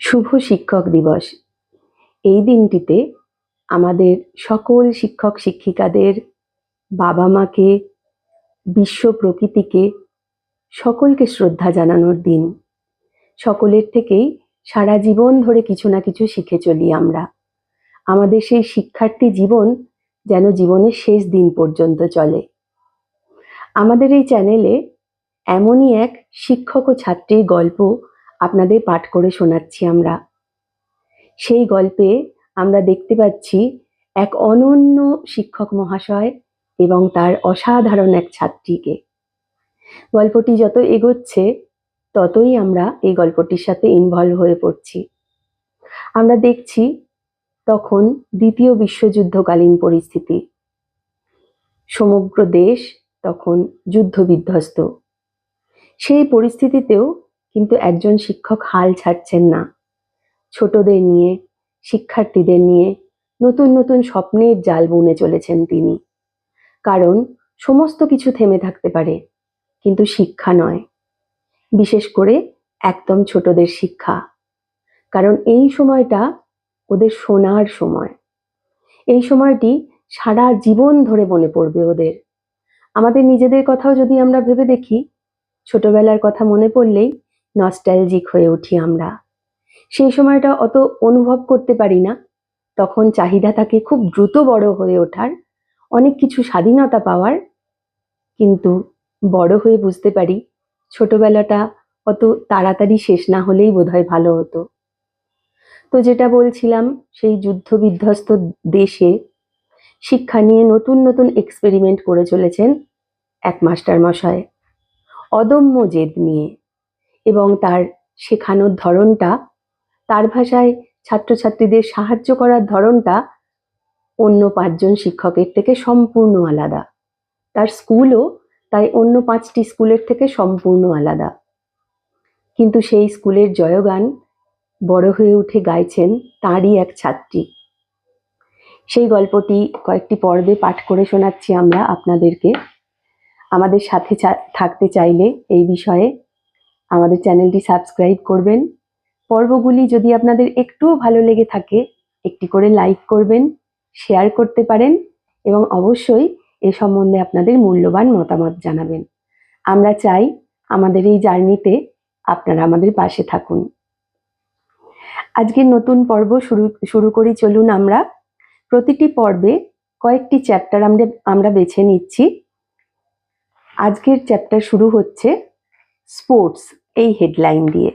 শুভ শিক্ষক দিবস। এই দিনটিতে আমাদের সকল শিক্ষক শিক্ষিকাদের বাবা মাকে বিশ্ব প্রকৃতিকে, সকলকে শ্রদ্ধা জানানোর দিন। সকলের থেকেই সারা জীবন ধরে কিছু না কিছু শিখে চলি আমরা। আমাদের সেই শিক্ষার্থী জীবন যেন জীবনের শেষ দিন পর্যন্ত চলে। আমাদের এই চ্যানেলে এমনই এক শিক্ষক ও ছাত্রীর গল্প আপনাদের পাঠ করে শোনাচ্ছি আমরা। সেই গল্পে আমরা দেখতে পাচ্ছি এক অনন্য শিক্ষক মহাশয় এবং তার অসাধারণ এক ছাত্রীকে। গল্পটি যত এগোচ্ছে, ততই আমরা এই গল্পটির সাথে ইনভলভ হয়ে পড়ছি। আমরা দেখছি তখন দ্বিতীয় বিশ্বযুদ্ধকালীন পরিস্থিতি। সমগ্র দেশ তখন যুদ্ধ বিধ্বস্ত সেই পরিস্থিতিতেও কিন্তু একজন শিক্ষক হাল ছাড়ছেন না। ছোটদের নিয়ে, শিক্ষার্থীদের নিয়ে নতুন নতুন স্বপ্নের জাল বুনে চলেছেন তিনি। কারণ সমস্ত কিছু থেমে থাকতে পারে, কিন্তু শিক্ষা নয়। বিশেষ করে একদম ছোটদের শিক্ষা। কারণ এই সময়টা ওদের শোনার সময়। এই সময়টি সারা জীবন ধরে মনে পড়বে ওদের। আমাদের নিজেদের কথাও যদি আমরা ভেবে দেখি, ছোটবেলার কথা মনে পড়লেই নস্টালজিক হয়ে উঠি আমরা। সেই সময়টা অত অনুভব করতে পারি না। তখন চাহিদা থাকে খুব দ্রুত বড় হয়ে ওঠার, অনেক কিছু স্বাধীনতা পাওয়ার। কিন্তু বড় হয়ে বুঝতে পারি ছোটবেলাটা অত তাড়াতাড়ি শেষ না হলেই বোধহয় ভালো হতো। তো যেটা বলছিলাম, সেই যুদ্ধ বিধ্বস্ত দেশে শিক্ষা নিয়ে নতুন নতুন এক্সপেরিমেন্ট করে চলেছেন এক মাস্টার মশাই, অদম্য জেদ নিয়ে। এবং তার শেখানোর ধরনটা, তার ভাষায় ছাত্রছাত্রীদের সাহায্য করার ধরনটা অন্য পাঁচজন শিক্ষকের থেকে সম্পূর্ণ আলাদা। তার স্কুলও তাই অন্য পাঁচটি স্কুলের থেকে সম্পূর্ণ আলাদা। কিন্তু সেই স্কুলের জয়গান বড় হয়ে উঠে গাইছেন তাঁরই এক ছাত্রী। সেই গল্পটি কয়েকটি পর্বে পাঠ করে শোনাচ্ছি আমরা আপনাদেরকে। আমাদের সাথে থাকতে চাইলে এই বিষয়ে আমাদের চ্যানেলটি সাবস্ক্রাইব করবেন। পর্বগুলি যদি আপনাদের একটুও ভালো লেগে থাকে, একটি করে লাইক করবেন, শেয়ার করতে পারেন এবং অবশ্যই এ সম্বন্ধে আপনাদের মূল্যবান মতামত জানাবেন। আমরা চাই আমাদের এই জার্নিতে আপনারা আমাদের পাশে থাকুন। আজকের নতুন পর্ব শুরু শুরু করি চলুন আমরা। প্রতিটি পর্বে কয়েকটি চ্যাপ্টার আমরা আমরা বেছে নিচ্ছি। আজকের চ্যাপ্টার শুরু হচ্ছে স্পোর্টস। এই হেডলাইন দিয়ে